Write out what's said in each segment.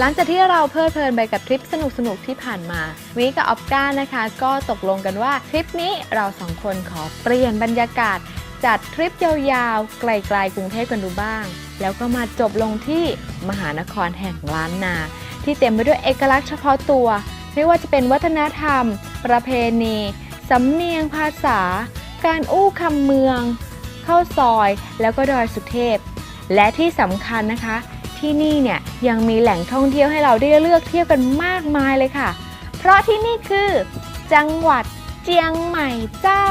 หลังจากที่เราเพลิดเพลินไปกับทริปสนุกๆที่ผ่านมาวิกับออฟก้านะคะ ก็ตกลงกันว่าทริปนี้เราสองคนขอเปลี่ยนบรรยากาศ จัดทริปยาวๆ ไกลๆกรุงเทพกันดูบ้าง แล้วก็มาจบลงที่มหานครแห่งล้านนา ที่เต็มไปด้วยเอกลักษณ์เฉพาะตัว ไม่ว่าจะเป็นวัฒนธรรม ประเพณีสำเนียงภาษา การอู้คำเมือง เข้าซอย แล้วก็ดอยสุเทพ และที่สำคัญนะคะ ที่นี่เนี่ยยังมีแหล่งท่องเที่ยวให้เราได้เลือกเที่ยวกันมากมายเลยค่ะ เพราะที่นี่คือ จังหวัดเจียงใหม่เจ้า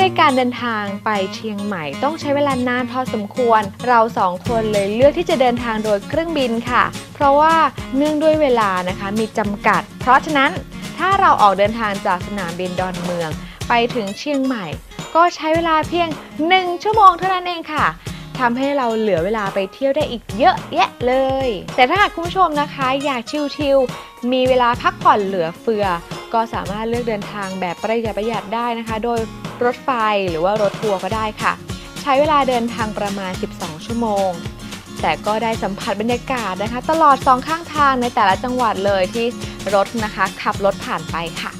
เนื่องด้วยการเดินทางไปเชียงใหม่ต้องใช้เวลานานพอสมควร เราสองคนเลยเลือกที่จะเดินทางโดยเครื่องบินค่ะ เพราะว่าเนื่องด้วยเวลานะคะมีจำกัด เพราะฉะนั้นถ้าเราออกเดินทางจากสนามบินดอนเมือง ไปถึงเชียงใหม่ ก็ใช้เวลาเพียง 1 ชั่วโมงเท่านั้นเองค่ะทำให้เราเหลือเวลาไปเที่ยวได้อีกเยอะแยะเลย แต่ถ้าหากคุณผู้ชมนะคะอยากชิลๆมีเวลาพักผ่อนเหลือเฟือ ก็สามารถเลือกเดินทางแบบประหยัดประหยัดได้นะคะ โดย รถไฟหรือว่ารถทัวร์ก็ได้ค่ะ ใช้เวลาเดินทางประมาณ 12 ชั่วโมง แต่ก็ได้สัมผัสบรรยากาศนะคะ ตลอดสองข้างทางในแต่ละจังหวัดเลยที่รถนะคะขับรถผ่านไปค่ะ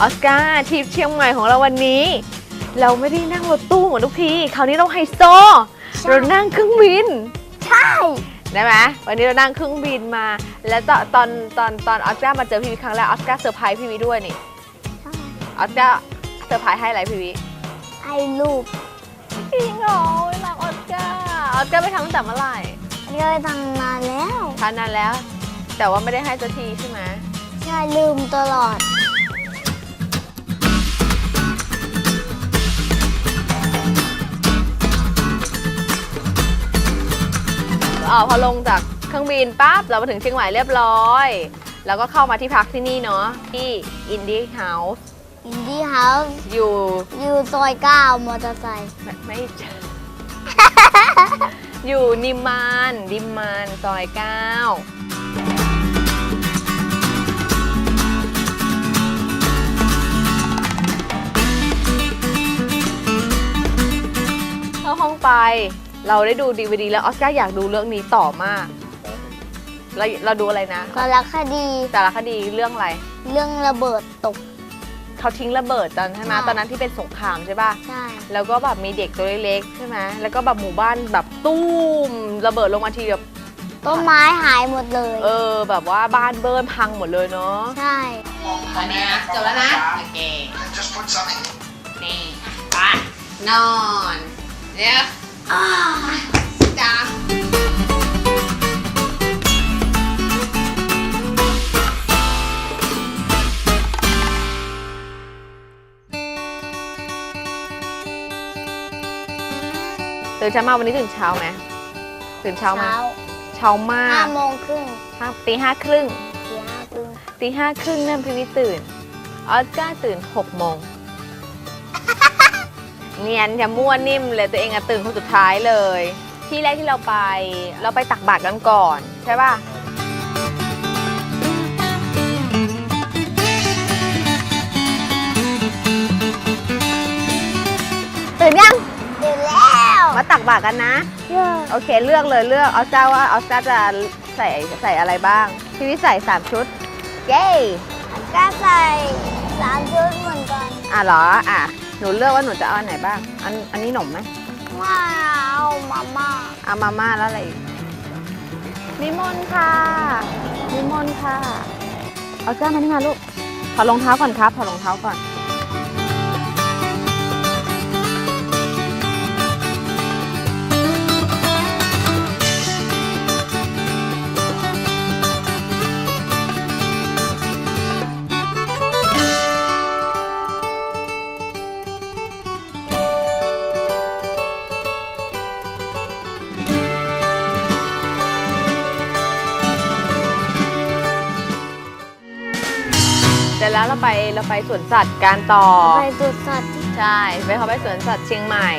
ออสการ์ทริปเชียงใหม่ของเราวันนี้ เราไม่ได้นั่งรถตู้เหมือนทุกทีคราวนี้เราไฮโซเรานั่งเครื่องบิน ใช่ ได้ไหมวันนี้เรานั่งเครื่องบินมา แล้วตอนตอนตอนตอนออสการ์มาเจอพี่วิครั้งแรกออสการ์เซอร์ไพรส์พี่วิด้วยนี่ออสการ์เซอร์ไพรส์ให้อะไรพี่วิไอ้รูปจริงเหรอเวลาออสการ์ออสการ์ไปทำตั้งแต่เมื่อไหร่อันนี้ไปทำนานแล้วทานนานแล้ว แต่ว่าไม่ได้ให้สักทีใช่ไหมใช่ลืมตลอด อ๋อพอลงจากเครื่องบินปั๊บเรามาถึงเชียงใหม่เรียบร้อย แล้วก็เข้ามาที่พักที่นี่เนาะที่อินดี้เฮาส์อินดี้เฮาส์อยู่อยู่ซอยเก้ามอเตอร์ไซค์ไม่ไม่ใช่อยู่นิมมานดิมมานซอยเก้าเข้าห้องไป เราได้ดูดีวดีแล้วออสการ์อยากดูเรื่องนี้ต่อมากเราเราดูอะไรนะสารคดีสารคดีเรื่องอะไร เรื่องระเบิดตกเขาทิ้งระเบิดตอนใช่ไหมใช่ตอนนั้นที่เป็นสงครามใช่ป่ะใช่แล้วก็แบบมีเด็กตัวเล็กๆใช่ไหมแล้วก็แบบหมู่บ้านแบบตู้มระเบิดลงมาทีแบบต้นไม้หายหมดเลย เออ แบบว่าบ้านเบิร์นพังหมดเลยเนาะใช่ตอนนี้นะจบแล้วนะโอเค Just put something นี่ไปนอนเดี๋ย ตื่นเช้ามาวันนี้ตื่นเช้าไหมตื่นเช้าไหมเช้าเช้ามากห้าโมงครึ่งห้าตีห้าครึ่งสี่ห้าครึ่งตีห้าครึ่งนั่นพี่วิตื่น ออสการ์ตื่นหกโมงเนียนจะมั่วนิ่มเลยตัวเองอะตื่นคนสุดท้ายเลย ที่แรกที่เราไป เราไปตักบาตรกันก่อนใช่ป่ะตื่นยังตื่นแล้ว มาตักบาตรกันนะ เยอะโอเคเลือกเลยเลือกออสการ์ว่าออสการ์จะใส่ใส่อะไรบ้างพี่วิใส่สามชุดเย้ก็ใส่สามชุดเหมือนกันอะเหรออะหนูเลือกว่าหนูจะเอาอันไหนบ้าง อันอันนี้หนมไหมไม่เอามาม่าเอามาม่าแล้วอะไรอีกนิมนต์ค่ะนิมนต์ค่ะ เอาเสื้อมานี่มาลูกถอดรองเท้าก่อนครับถอดรองเท้าก่อน เสร็จแล้วเราไปเราไปสวนสัตว์การต่อ ไปตุดสัตว์ใช่ ไปเขาไปสวนสัตว์เชียงใหม่